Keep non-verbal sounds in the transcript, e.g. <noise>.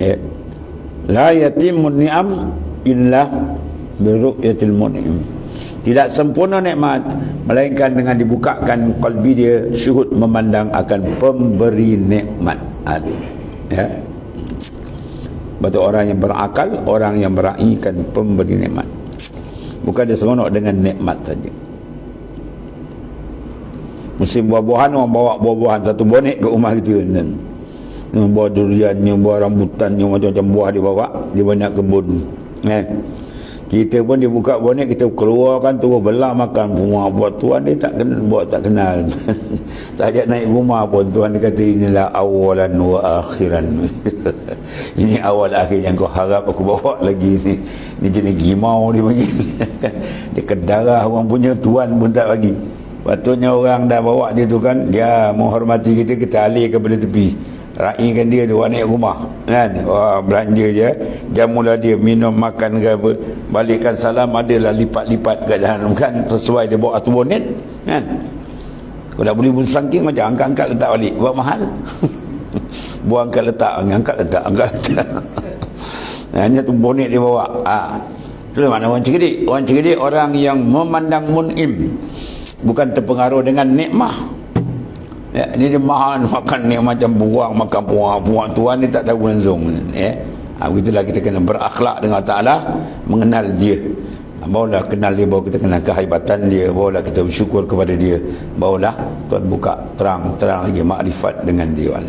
ya. la yatimun ni'am illa biru'yatil mun'im. Tidak sempurna nikmat melainkan dengan dibukakan kalbi dia syuhud memandang akan pemberi nikmat. Itu ya. Betul orang yang berakal orang yang meraihkan pemberi nikmat. Bukan dia seronok dengan nikmat saja. Musim buah-buahan orang bawa buah-buahan satu bonek ke rumah kita kan yang bawa durian yang bawa rambutan yang macam-macam buah dia bawa. Dia banyak kebun. Kan kita pun dia buka bonek kita keluarkan tu belah makan. Rumah buat tuan dia tak kenal buat tak kenal. <laughs> Tak naik rumah pun tuan dia kata inilah awalan wa akhiran. <laughs> Ini awal akhir yang kau harap aku bawa lagi ni. Ni jenis gimau dia panggil <laughs> dia kedarah orang punya tuan pun tak bagi. Patutnya orang dah bawa dia tu kan dia menghormati kita kita alih ke belah tepi raikan dia tu naik rumah kan? Wah belanja je. Jamulah dia minum makan ke apa. Balikkan salam adalah lipat-lipat kat dalam kan? Sesuai dia bawa atur bonet kan? Kalau boleh pun sangking macam angkat-angkat letak balik. Buat mahal. <laughs> Buang angkat letak angkat letak angkat letak. <laughs> Hanya tu bonet dia bawa. Ah itu mana orang cerdik. Orang cerdik orang yang memandang mun'im. Bukan terpengaruh dengan nikmah Ya, ini dia mahan makan ni macam buang makan buang buang tuan ni tak tahu langsung ya. Ha, begitulah kita kena berakhlak dengan Ta'ala mengenal dia. Barulah kenal dia baru kita kenal kehebatan dia barulah kita bersyukur kepada dia. Barulah Tuhan buka terang-terang lagi makrifat dengan dia